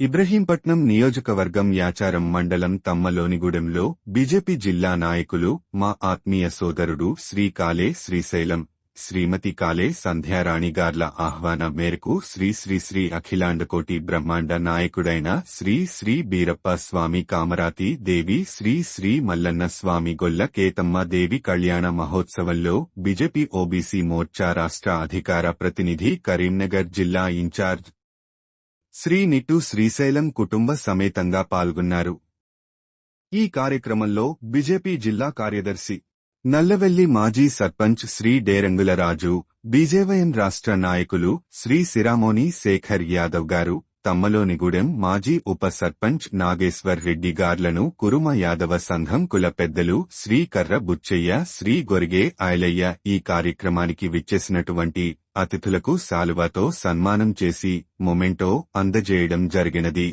ఇబ్రహీంపట్నం నియోజకవర్గం యాచారం మండలం తమ్మలోనిగూడెంలో బీజేపీ జిల్లా నాయకులు మా ఆత్మీయ సోదరుడు శ్రీ కాలే శ్రీశైలం శ్రీమతి కాలే సంధ్యారాణి గార్ల ఆహ్వాన మేరకు శ్రీ శ్రీ శ్రీ అఖిలాండకోటి బ్రహ్మాండ నాయకుడైన శ్రీ శ్రీ బీరప్ప స్వామి కామరాతి దేవి శ్రీ శ్రీ మల్లన్న స్వామి గొల్ల కేతమ్మ దేవి కళ్యాణ మహోత్సవంలో బీజేపీ ఓబీసీ మోర్చా రాష్ట్ర అధికార ప్రతినిధి కరీంనగర్ జిల్లా ఇన్ఛార్జ్ శ్రీ నిట్టు శ్రీశైలం కుటుంబ సమేతంగా పాల్గొన్నారు. ఈ కార్యక్రమంలో బీజేపీ జిల్లా కార్యదర్శి నల్లవెల్లి మాజీ సర్పంచ్ శ్రీ డేరంగుల రాజు బీజేవైఎం రాష్ట్ర నాయకులు శ్రీ సిరామోని శేఖర్ యాదవ్ గారు తమ్మలోనిగూడెం మాజీ ఉప సర్పంచ్ నాగేశ్వర్ రెడ్డి గార్లను కురుమ యాదవ సంఘం కుల పెద్దలు శ్రీ కర్ర బుచ్చయ్య శ్రీ గొరిగే ఆయలయ్య ఈ కార్యక్రమానికి విచ్చేసినటువంటి అతిథులకు శాలువాతో సన్మానం చేసి మొమెంటో అందజేయడం జరిగినది.